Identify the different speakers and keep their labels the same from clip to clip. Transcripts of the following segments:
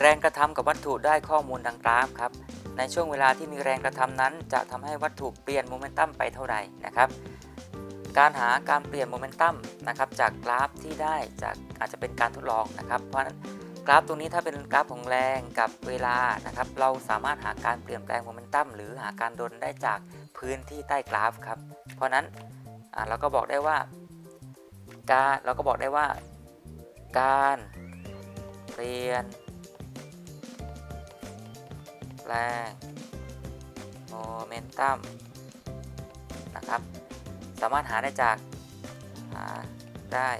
Speaker 1: แรงกระทำกับวัตถุได้ข้อมูลดังกราฟครับ ในช่วงเวลาที่มีแรงกระทำนั้น จะทำให้วัตถุเปลี่ยนโมเมนตัมไปเท่าไหร่นะครับ การหาการเปลี่ยนโมเมนตัมนะครับจากกราฟที่ได้จากอาจจะเป็นการทดลองนะครับ เพราะฉะนั้นกราฟตรงนี้ถ้าเป็นกราฟของแรงกับเวลานะครับ เราสามารถหาการเปลี่ยนแปลงโมเมนตัมหรือหาการโดนได้จากพื้นที่ใต้กราฟครับ เพราะฉะนั้นเราก็บอกได้ว่า การเราก็บอกได้ว่า การเปลี่ยนแรงโมเมนตัมนะครับ สามารถหาได้จากหาได้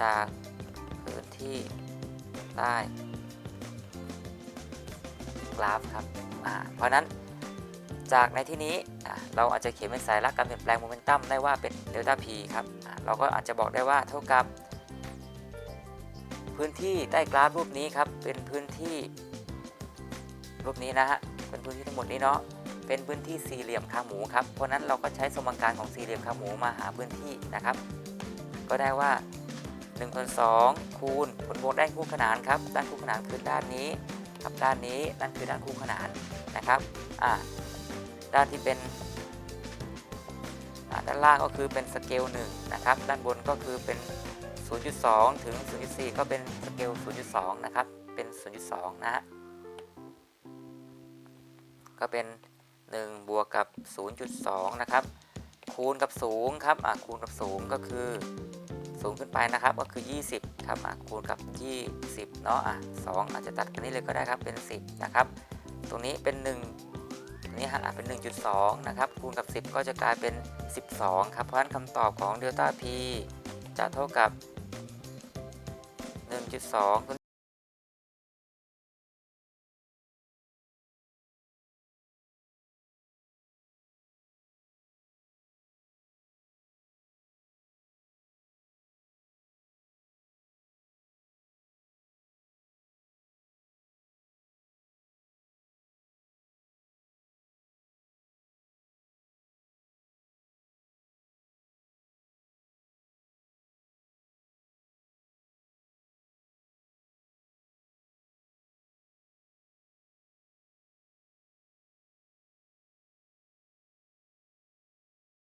Speaker 1: จากพื้นที่ใต้กราฟครับอ่าเพราะฉะนั้น จากในที่นี้เราอาจจะเขียนเป็นสายลักการเปลี่ยนแปลงโมเมนตัมได้ว่าเป็นเดลต้า p ครับเราก็อาจจะบอกได้ว่าเท่ากับ พื้นที่ใต้กราฟรูปนี้ครับเป็นพื้นที่รูปนี้นะฮะเป็นพื้นที่ทั้งหมดนี้เนาะเป็นพื้นที่สี่เหลี่ยมคางหมูครับเพราะนั้นเราก็ใช้สมการของสี่เหลี่ยมคางหมูมาหาพื้นที่นะครับ ก็ได้ว่า1ส่วน2คูณผลบวกด้านคู่ขนานครับด้านคู่ขนานคือด้านนี้กับด้านนี้นั่นคือด้านคู่ขนานนะครับอ่า ด้านที่เป็นด้านล่างก็คือเป็นสเกล1นะครับ ด้านบนก็คือเป็น 0.2 ถึง 0.4 ก็เป็นสเกล 0.2 นะครับ เป็น 0.2 นะฮะ ก็เป็น 1 บวกกับ 0.2 นะครับ คูณกับสูงครับอะคูณกับสูงก็คือ สูงขึ้นไปนะครับ ก็คือ 20 ครับอะคูณกับ 20 เนาะอะ2อาจจะตัดกันนี้เลยก็ได้ครับ เป็น 10 นะครับ ตรงนี้เป็น1ตรง นี้ฮะอะเป็น 1.2 นะครับ คูณกับ 10 ก็จะกลายเป็น 12 ครับ เพราะฉะนั้นคำตอบของเดลต้า p จะเท่ากับ 1.2